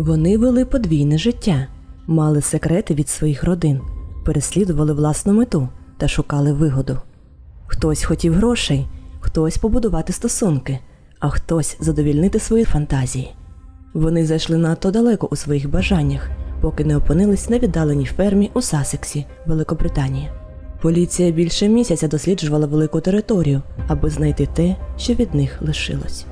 Вони вели подвійне життя, мали секрети від своїх родин, переслідували власну мету та шукали вигоду. Хтось хотів грошей, хтось побудувати стосунки, а хтось задовільнити свої фантазії. Вони зайшли надто далеко у своїх бажаннях, поки не опинились на віддаленій фермі у Сасексі, Великобританія. Поліція більше місяця досліджувала велику територію, аби знайти те, що від них лишилось.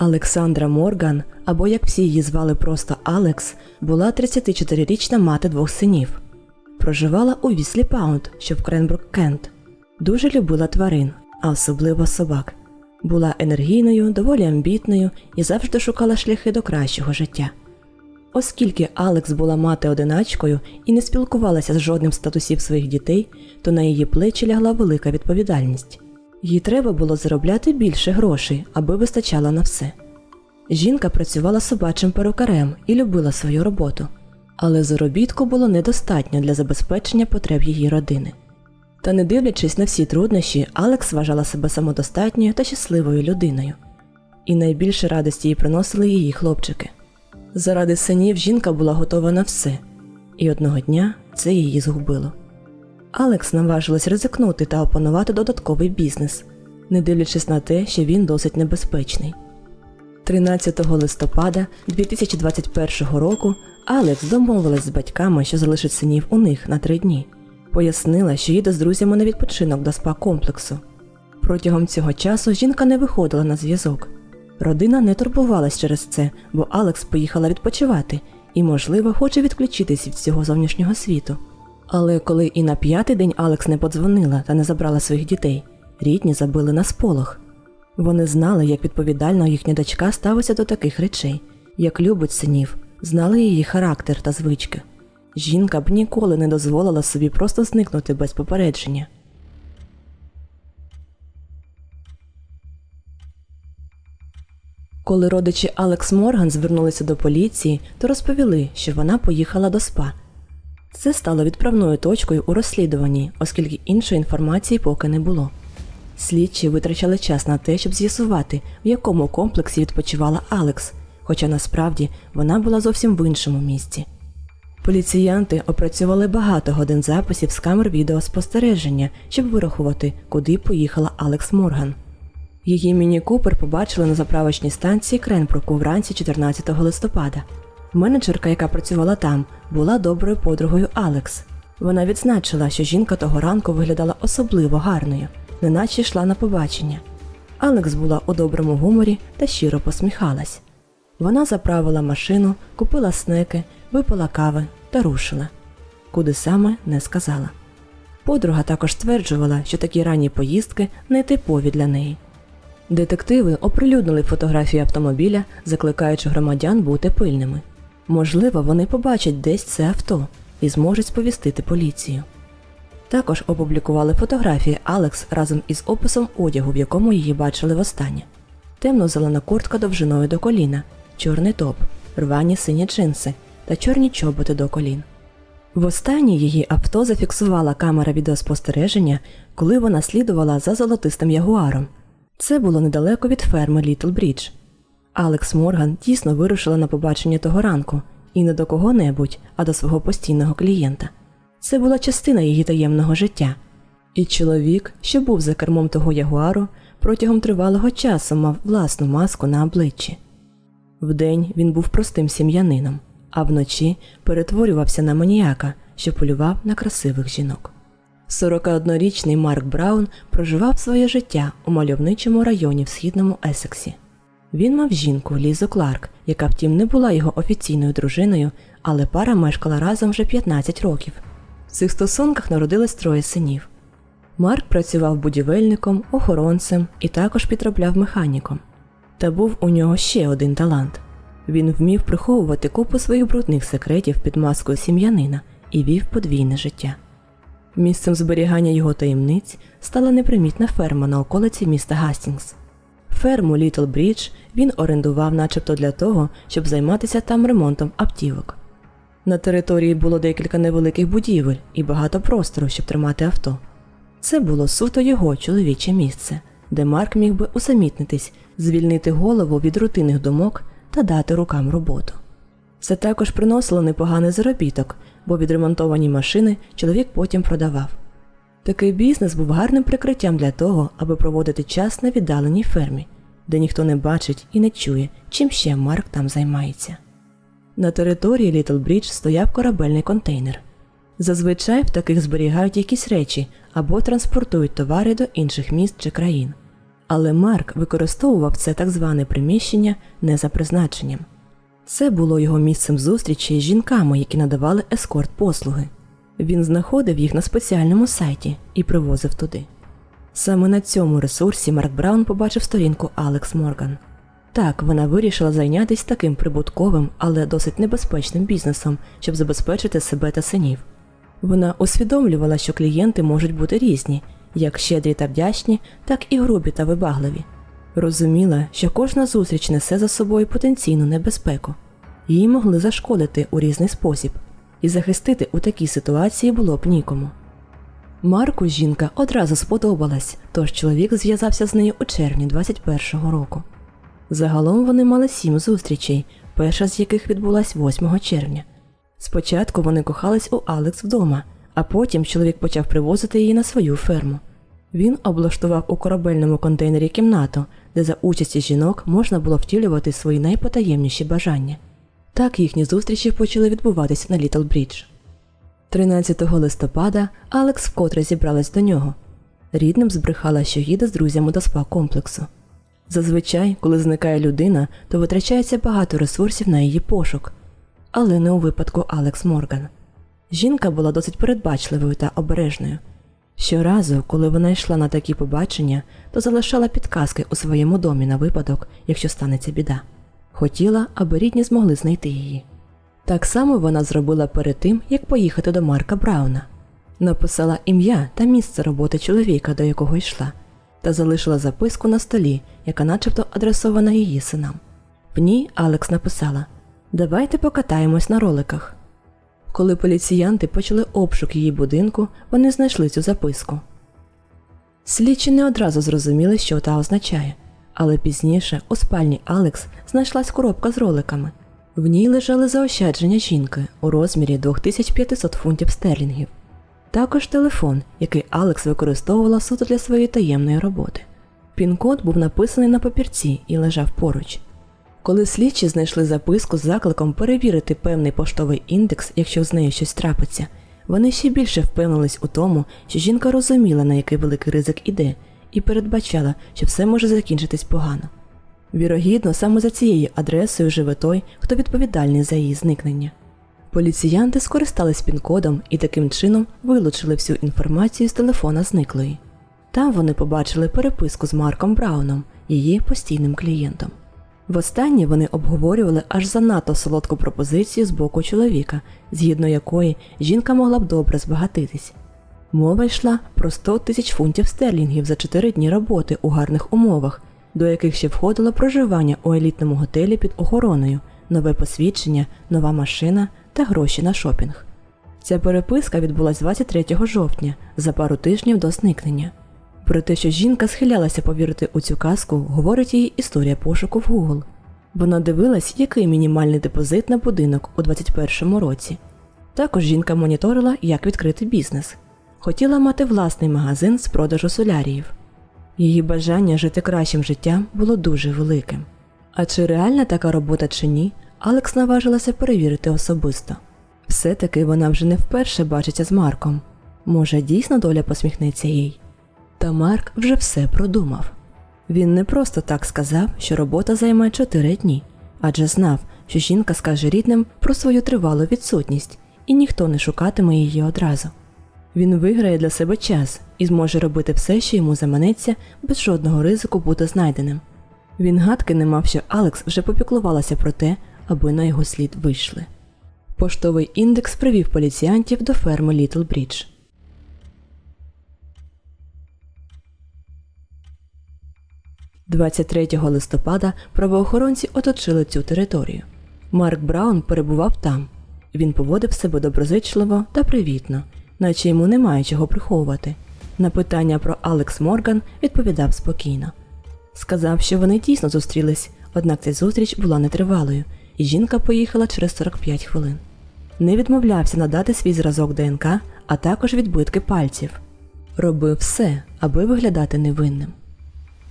Олександра Морган, або як всі її звали просто Алекс, була 34-річна мати двох синів. Проживала у Віслі Паунд, що в Кренбрук Кент. Дуже любила тварин, а особливо собак. Була енергійною, доволі амбітною і завжди шукала шляхи до кращого життя. Оскільки Алекс була мати одиначкою і не спілкувалася з жодним статусів своїх дітей, то на її плечі лягла велика відповідальність. Їй треба було заробляти більше грошей, аби вистачало на все. Жінка працювала собачим перукарем і любила свою роботу, але заробітку було недостатньо для забезпечення потреб її родини. Та не дивлячись на всі труднощі, Алекс вважала себе самодостатньою та щасливою людиною. І найбільше радості їй приносили її хлопчики. Заради синів жінка була готова на все, і одного дня це її згубило. Алекс наважилась ризикнути та опанувати додатковий бізнес, не дивлячись на те, що він досить небезпечний. 13 листопада 2021 року Алекс домовилась з батьками, що залишить синів у них на три дні. Пояснила, що їде з друзями на відпочинок до спа комплексу. Протягом цього часу жінка не виходила на зв'язок. Родина не турбувалась через це, бо Алекс поїхала відпочивати і, можливо, хоче відключитись від всього зовнішнього світу. Але коли і на п'ятий день Алекс не подзвонила та не забрала своїх дітей, рідні забили на сполох. Вони знали, як відповідально їхня дочка ставиться до таких речей, як любить синів, знали її характер та звички. Жінка б ніколи не дозволила собі просто зникнути без попередження. Коли родичі Алекс Морган звернулися до поліції, то розповіли, що вона поїхала до спа. Це стало відправною точкою у розслідуванні, оскільки іншої інформації поки не було. Слідчі витрачали час на те, щоб з'ясувати, в якому комплексі відпочивала Алекс, хоча насправді вона була зовсім в іншому місці. Поліціянти опрацювали багато годин записів з камер відеоспостереження, щоб вирахувати, куди поїхала Алекс Морган. Її міні-купер побачили на заправочній станції Кренбруку вранці 14 листопада. Менеджерка, яка працювала там, була доброю подругою Алекс. Вона відзначила, що жінка того ранку виглядала особливо гарною, неначе йшла на побачення. Алекс була у доброму гуморі та щиро посміхалась. Вона заправила машину, купила снеки, випила кави та рушила. Куди саме не сказала. Подруга також стверджувала, що такі ранні поїздки не типові для неї. Детективи оприлюднили фотографії автомобіля, закликаючи громадян бути пильними. Можливо, вони побачать десь це авто і зможуть сповістити поліцію. Також опублікували фотографії Алекс разом із описом одягу, в якому її бачили востаннє. Темно-зелена куртка довжиною до коліна, чорний топ, рвані сині джинси та чорні чоботи до колін. Востаннє її авто зафіксувала камера відеоспостереження, коли вона слідувала за золотистим ягуаром. Це було недалеко від ферми Літл Брідж. Алекс Морган дійсно вирушила на побачення того ранку і не до кого-небудь, а до свого постійного клієнта. Це була частина її таємного життя. І чоловік, що був за кермом того ягуару, протягом тривалого часу мав власну маску на обличчі. Вдень він був простим сім'янином, а вночі перетворювався на маніяка, що полював на красивих жінок. 41-річний Марк Браун проживав своє життя у мальовничому районі в східному Есексі. Він мав жінку Лізу Кларк, яка втім не була його офіційною дружиною, але пара мешкала разом вже 15 років. В цих стосунках народилось троє синів. Марк працював будівельником, охоронцем і також підробляв механіком. Та був у нього ще один талант. Він вмів приховувати купу своїх брудних секретів під маскою сім'янина і вів подвійне життя. Місцем зберігання його таємниць стала непримітна ферма на околиці міста Гастінгс. Ферму Літл Брідж він орендував начебто для того, щоб займатися там ремонтом автівок. На території було декілька невеликих будівель і багато простору, щоб тримати авто. Це було суто його чоловіче місце, де Марк міг би усамітнитись, звільнити голову від рутинних думок та дати рукам роботу. Це також приносило непоганий заробіток, бо відремонтовані машини чоловік потім продавав. Такий бізнес був гарним прикриттям для того, аби проводити час на віддаленій фермі, де ніхто не бачить і не чує, чим ще Марк там займається. На території Літл Брідж стояв корабельний контейнер. Зазвичай в таких зберігають якісь речі або транспортують товари до інших міст чи країн. Але Марк використовував це так зване приміщення не за призначенням. Це було його місцем зустрічі з жінками, які надавали ескорт послуги. Він знаходив їх на спеціальному сайті і привозив туди. Саме на цьому ресурсі Марк Браун побачив сторінку Алекс Морган. Так, вона вирішила зайнятися таким прибутковим, але досить небезпечним бізнесом, щоб забезпечити себе та синів. Вона усвідомлювала, що клієнти можуть бути різні, як щедрі та вдячні, так і грубі та вибагливі. Розуміла, що кожна зустріч несе за собою потенційну небезпеку. Її могли зашкодити у різний спосіб, і захистити у такій ситуації було б нікому. Марку жінка одразу сподобалась, тож чоловік зв'язався з нею у червні 21-го року. Загалом вони мали сім зустрічей, перша з яких відбулась 8 червня. Спочатку вони кохались у Алекс вдома, а потім чоловік почав привозити її на свою ферму. Він облаштував у корабельному контейнері кімнату, де за участі жінок можна було втілювати свої найпотаємніші бажання. Так їхні зустрічі почали відбуватись на Літл Брідж. 13 листопада Алекс вкотре зібралась до нього. Рідним збрехала, що їде з друзями до спа комплексу. Зазвичай, коли зникає людина, то витрачається багато ресурсів на її пошук, але не у випадку Алекс Морган. Жінка була досить передбачливою та обережною. Щоразу, коли вона йшла на такі побачення, то залишала підказки у своєму домі на випадок, якщо станеться біда. Хотіла, аби рідні змогли знайти її. Так само вона зробила перед тим, як поїхати до Марка Брауна. Написала ім'я та місце роботи чоловіка, до якого йшла, та залишила записку на столі, яка начебто адресована її синам. В ній Алекс написала Давайте покатаємось на роликах. Коли поліціянти почали обшук її будинку, вони знайшли цю записку. Слідчі не одразу зрозуміли, що та означає, але пізніше у спальні Алекс знайшлась коробка з роликами. В ній лежали заощадження жінки у розмірі 2500 фунтів стерлінгів. Також телефон, який Алекс використовувала суто для своєї таємної роботи. Пін-код був написаний на папірці і лежав поруч. Коли слідчі знайшли записку з закликом перевірити певний поштовий індекс, якщо з нею щось трапиться, вони ще більше впевнились у тому, що жінка розуміла, на який великий ризик іде, і передбачала, що все може закінчитись погано. Вірогідно, саме за цією адресою живе той, хто відповідальний за її зникнення. Поліціянти скористались пін-кодом і таким чином вилучили всю інформацію з телефона зниклої. Там вони побачили переписку з Марком Брауном, її постійним клієнтом. Востаннє вони обговорювали аж занадто солодку пропозицію з боку чоловіка, згідно якої жінка могла б добре збагатитись. Мова йшла про 100 тисяч фунтів стерлінгів за 4 дні роботи у гарних умовах, до яких ще входило проживання у елітному готелі під охороною, нове посвідчення, нова машина та гроші на шопінг. Ця переписка відбулась 23 жовтня, за пару тижнів до зникнення. Про те, що жінка схилялася повірити у цю казку, говорить її історія пошуку в Google. Вона дивилась, який мінімальний депозит на будинок у 2021 році. Також жінка моніторила, як відкрити бізнес. Хотіла мати власний магазин з продажу соляріїв. Її бажання жити кращим життям було дуже великим. А чи реальна така робота чи ні, Алекс наважилася перевірити особисто. Все-таки вона вже не вперше бачиться з Марком. Може, дійсно доля посміхнеться їй. Та Марк вже все продумав. Він не просто так сказав, що робота займе 4 дні, адже знав, що жінка скаже рідним про свою тривалу відсутність, і ніхто не шукатиме її одразу. Він виграє для себе час і зможе робити все, що йому заманеться, без жодного ризику бути знайденим. Він гадки не мав, що Алекс вже попіклувалася про те, аби на його слід вийшли. Поштовий індекс привів поліціянтів до ферми Літл Брідж. – 23 листопада правоохоронці оточили цю територію. Марк Браун перебував там. Він поводив себе доброзичливо та привітно, наче йому немає чого приховувати. На питання про Алекс Морган відповідав спокійно. Сказав, що вони дійсно зустрілись, однак ця зустріч була нетривалою, і жінка поїхала через 45 хвилин. Не відмовлявся надати свій зразок ДНК, а також відбитки пальців. Робив все, аби виглядати невинним.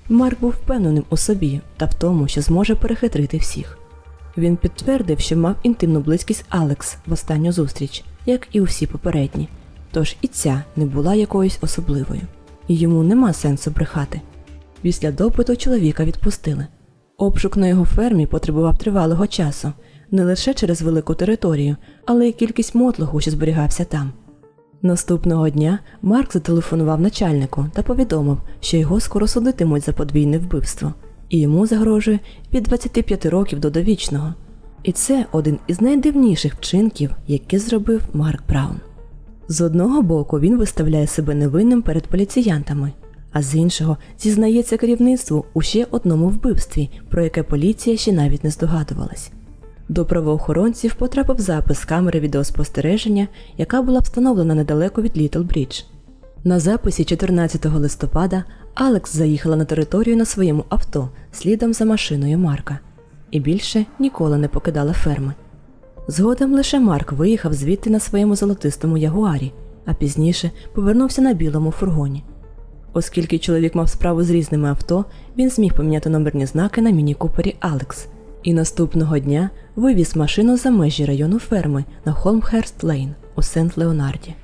Марк був впевненим у собі та в тому, що зможе перехитрити всіх. Він підтвердив, що мав інтимну близькість Алекс в останню зустріч, як і усі попередні, тож і ця не була якоюсь особливою, і йому нема сенсу брехати. Після допиту чоловіка відпустили. Обшук на його фермі потребував тривалого часу, не лише через велику територію, але й кількість мотлоху, що зберігався там. Наступного дня Марк зателефонував начальнику та повідомив, що його скоро судитимуть за подвійне вбивство, і йому загрожує від 25 років до довічного. І це один із найдивніших вчинків, які зробив Марк Браун. З одного боку він виставляє себе невинним перед поліціянтами, а з іншого зізнається керівництву у ще одному вбивстві, про яке поліція ще навіть не здогадувалась. До правоохоронців потрапив запис камери відеоспостереження, яка була встановлена недалеко від Літл Брідж. На записі 14 листопада Алекс заїхала на територію на своєму авто слідом за машиною Марка і більше ніколи не покидала ферми. Згодом лише Марк виїхав звідти на своєму золотистому ягуарі, а пізніше повернувся на білому фургоні. Оскільки чоловік мав справу з різними авто, він зміг поміняти номерні знаки на міні-купері Алекс і наступного дня вивіз машину за межі району ферми на Холмхерст Лейн у Сент Леонарді.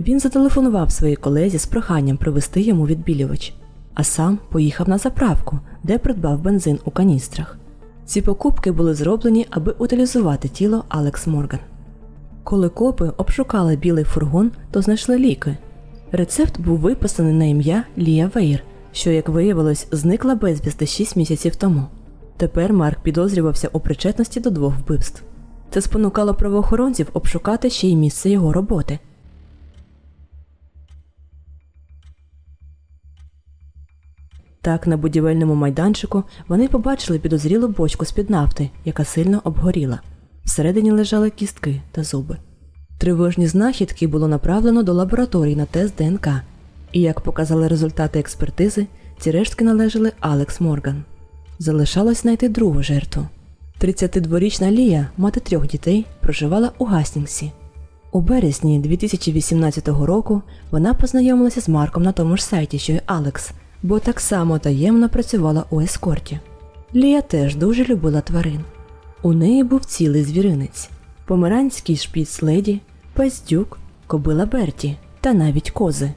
Він зателефонував своїй колезі з проханням привезти йому відбілювач, а сам поїхав на заправку, де придбав бензин у каністрах. Ці покупки були зроблені, аби утилізувати тіло Алекс Морган. Коли копи обшукали білий фургон, то знайшли ліки. Рецепт був виписаний на ім'я Лія Вейр, що, як виявилось, зникла безвісти 6 місяців тому. Тепер Марк підозрювався у причетності до двох вбивств. Це спонукало правоохоронців обшукати ще й місце його роботи. Так, на будівельному майданчику вони побачили підозрілу бочку з-під нафти, яка сильно обгоріла. Всередині лежали кістки та зуби. Тривожні знахідки було направлено до лабораторії на тест ДНК, і як показали результати експертизи, ці рештки належали Алекс Морган. Залишалось знайти другу жертву. 32-річна Лія, мати трьох дітей, проживала у Гастінгсі. У березні 2018 року вона познайомилася з Марком на тому ж сайті, що й Алекс, бо так само таємно працювала у ескорті. Лія теж дуже любила тварин. У неї був цілий звіринець, померанський шпіц леді, пес дюк, кобила Берті та навіть кози.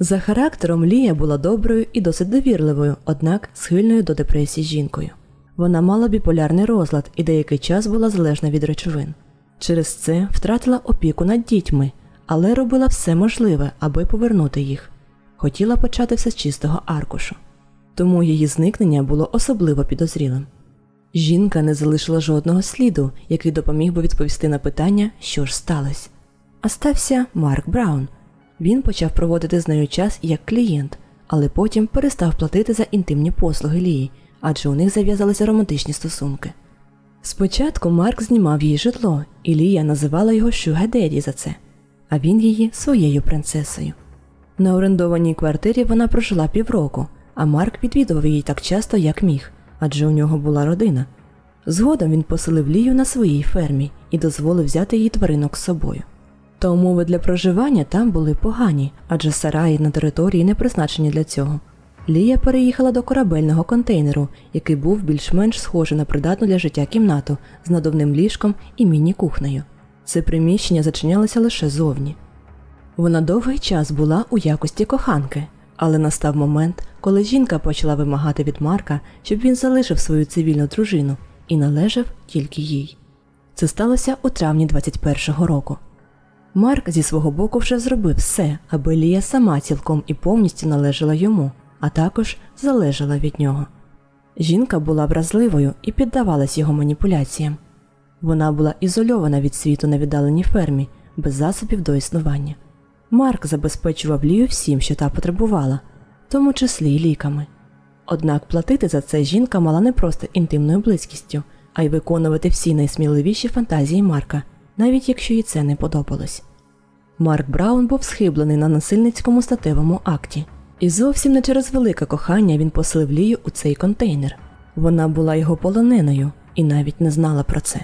За характером Лія була доброю і досить довірливою, однак схильною до депресії жінкою. Вона мала біполярний розлад і деякий час була залежна від речовин. Через це втратила опіку над дітьми, але робила все можливе, аби повернути їх. Хотіла почати все з чистого аркушу. Тому її зникнення було особливо підозрілим. Жінка не залишила жодного сліду, який допоміг би відповісти на питання, що ж сталося. А стався Марк Браун. Він почав проводити з нею час як клієнт, але потім перестав платити за інтимні послуги Лії, адже у них зав'язалися романтичні стосунки. Спочатку Марк знімав їй житло, і Лія називала його Шугадеді за це, а він її своєю принцесою. На орендованій квартирі вона прожила півроку, а Марк відвідував її так часто, як міг, адже у нього була родина. Згодом він поселив Лію на своїй фермі і дозволив взяти її тваринок з собою. Та умови для проживання там були погані, адже сараї на території не призначені для цього. Лія переїхала до корабельного контейнеру, який був більш-менш схожий на придатну для життя кімнату з надувним ліжком і міні-кухнею. Це приміщення зачинялося лише зовні. Вона довгий час була у якості коханки, але настав момент, коли жінка почала вимагати від Марка, щоб він залишив свою цивільну дружину і належав тільки їй. Це сталося у травні 21-го року. Марк зі свого боку вже зробив все, аби Лія сама цілком і повністю належала йому, а також залежала від нього. Жінка була вразливою і піддавалась його маніпуляціям. Вона була ізольована від світу на віддаленій фермі, без засобів до існування. Марк забезпечував Лію всім, що та потребувала, в тому числі й ліками. Однак платити за це жінка мала не просто інтимною близькістю, а й виконувати всі найсміливіші фантазії Марка, навіть якщо їй це не подобалось. Марк Браун був схиблений на насильницькому статевому акті, і зовсім не через велике кохання він поселив Лію у цей контейнер. Вона була його полоненою і навіть не знала про це.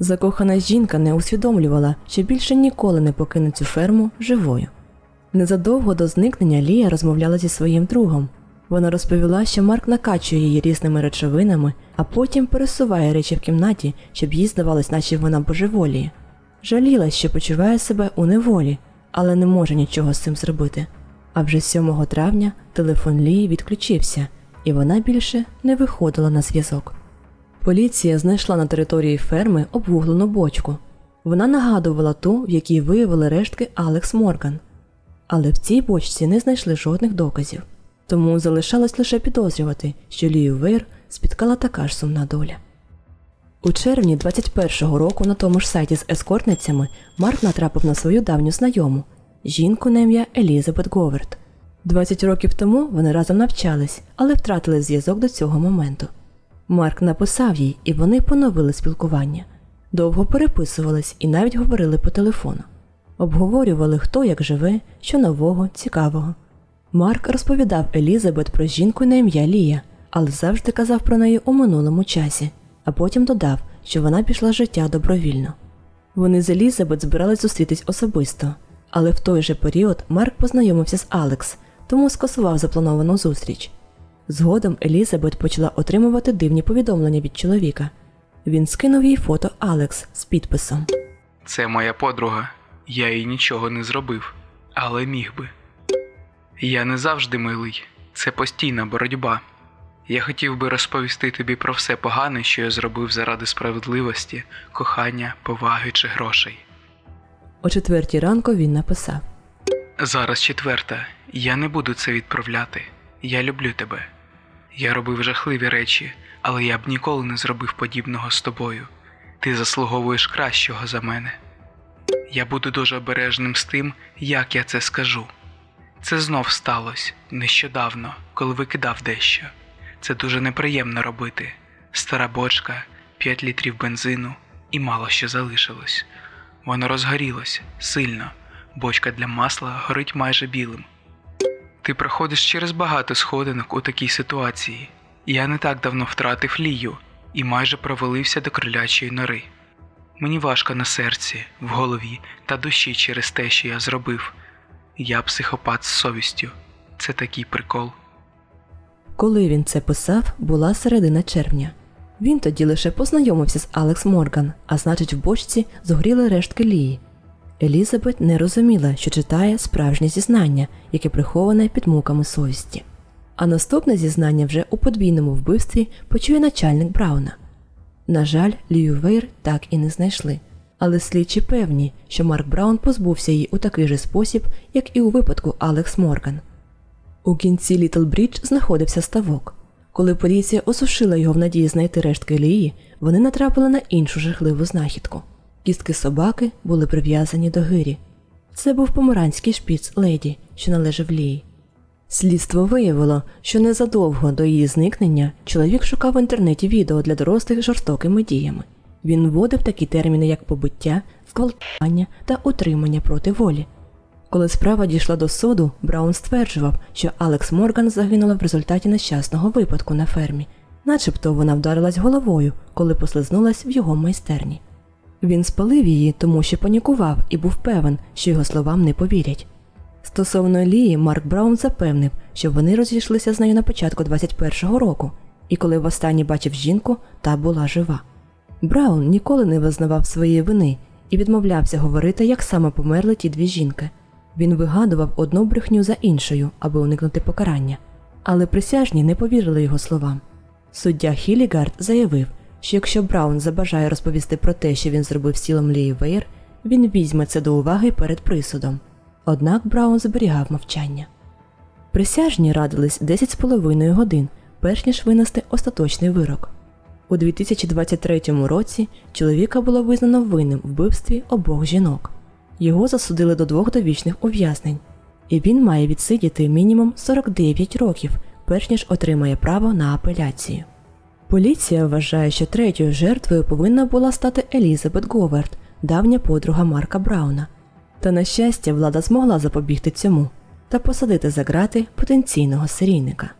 Закохана жінка не усвідомлювала, що більше ніколи не покине цю ферму живою. Незадовго до зникнення Лія розмовляла зі своїм другом. Вона розповіла, що Марк накачує її різними речовинами, а потім пересуває речі в кімнаті, щоб їй здавалось, наче вона божеволіє. Жаліла, що почуває себе у неволі, але не може нічого з цим зробити. А вже 7 травня телефон Лії відключився, і вона більше не виходила на зв'язок. Поліція знайшла на території ферми обвуглену бочку. Вона нагадувала ту, в якій виявили рештки Алекс Морган. Але в цій бочці не знайшли жодних доказів, тому залишалось лише підозрювати, що Лію Вейр спіткала така ж сумна доля. У червні 21-го року на тому ж сайті з ескортницями Марк натрапив на свою давню знайому жінку на ім'я Елізабет Говард. 20 років тому вони разом навчались, але втратили зв'язок до цього моменту. Марк написав їй, і вони поновили спілкування. Довго переписувались і навіть говорили по телефону. Обговорювали, хто як живе, що нового, цікавого. Марк розповідав Елізабет про жінку на ім'я Лія, але завжди казав про неї у минулому часі, а потім додав, що вона пішла життя добровільно. Вони з Елізабет збирались зустрітись особисто, але в той же період Марк познайомився з Алекс, тому скасував заплановану зустріч. Згодом Елізабет почала отримувати дивні повідомлення від чоловіка. Він скинув їй фото Алекс з підписом. Це моя подруга. Я їй нічого не зробив, але міг би. Я не завжди милий, це постійна боротьба. Я хотів би розповісти тобі про все погане, що я зробив заради справедливості, кохання, поваги чи грошей. О четвертій ранку він написав: Зараз четверта. Я не буду це відправляти. Я люблю тебе. Я робив жахливі речі, але я б ніколи не зробив подібного з тобою. Ти заслуговуєш кращого за мене. Я буду дуже обережним з тим, як я це скажу. Це знов сталося нещодавно, коли викидав дещо. Це дуже неприємно робити. Стара бочка, 5 літрів бензину і мало що залишилось. Воно розгорілось сильно, бочка для масла горить майже білим. Ти проходиш через багато сходинок у такій ситуації. Я не так давно втратив лію і майже провалився до крилячої нори. Мені важко на серці, в голові та душі через те, що я зробив. Я психопат з совістю. Це такий прикол. Коли він це писав, була середина червня. Він тоді лише познайомився з Алекс Морган, а значить, в бочці згоріли рештки Лії. Елізабет не розуміла, що читає справжнє зізнання, яке приховане під муками совісті. А наступне зізнання вже у подвійному вбивстві почує начальник Брауна. На жаль, Лію Вейр так і не знайшли, але слідчі певні, що Марк Браун позбувся її у такий же спосіб, як і у випадку Алекс Морган. У кінці Літл Брідж знаходився ставок. Коли поліція осушила його в надії знайти рештки Лії, вони натрапили на іншу жахливу знахідку. Кістки собаки були прив'язані до гирі. Це був помаранський шпіц леді, що належав Лії. Слідство виявило, що незадовго до її зникнення чоловік шукав в інтернеті відео для дорослих жорстокими діями. Він вводив такі терміни, як побиття, зґвалтування та утримання проти волі. Коли справа дійшла до суду, Браун стверджував, що Алекс Морган загинула в результаті нещасного випадку на фермі, начебто вона вдарилась головою, коли послизнулась в його майстерні. Він спалив її, тому що панікував і був певен, що його словам не повірять. Стосовно Лії, Марк Браун запевнив, що вони розійшлися з нею на початку 21-го року, і коли востаннє бачив жінку, та була жива. Браун ніколи не визнавав своєї вини і відмовлявся говорити, як саме померли ті дві жінки. Він вигадував одну брехню за іншою, аби уникнути покарання. Але присяжні не повірили його словам. Суддя Хілігард заявив, що якщо Браун забажає розповісти про те, що він зробив з тілом Лії Вейр, він візьме це до уваги перед присудом. Однак Браун зберігав мовчання. Присяжні радились 10 з половиною годин, перш ніж винести остаточний вирок. У 2023 році чоловіка було визнано винним в вбивстві обох жінок. Його засудили до двох довічних ув'язнень, і він має відсидіти мінімум 49 років, перш ніж отримає право на апеляцію. Поліція вважає, що третьою жертвою повинна була стати Елізабет Говард, давня подруга Марка Брауна. Та, на щастя, влада змогла запобігти цьому та посадити за грати потенційного серійника.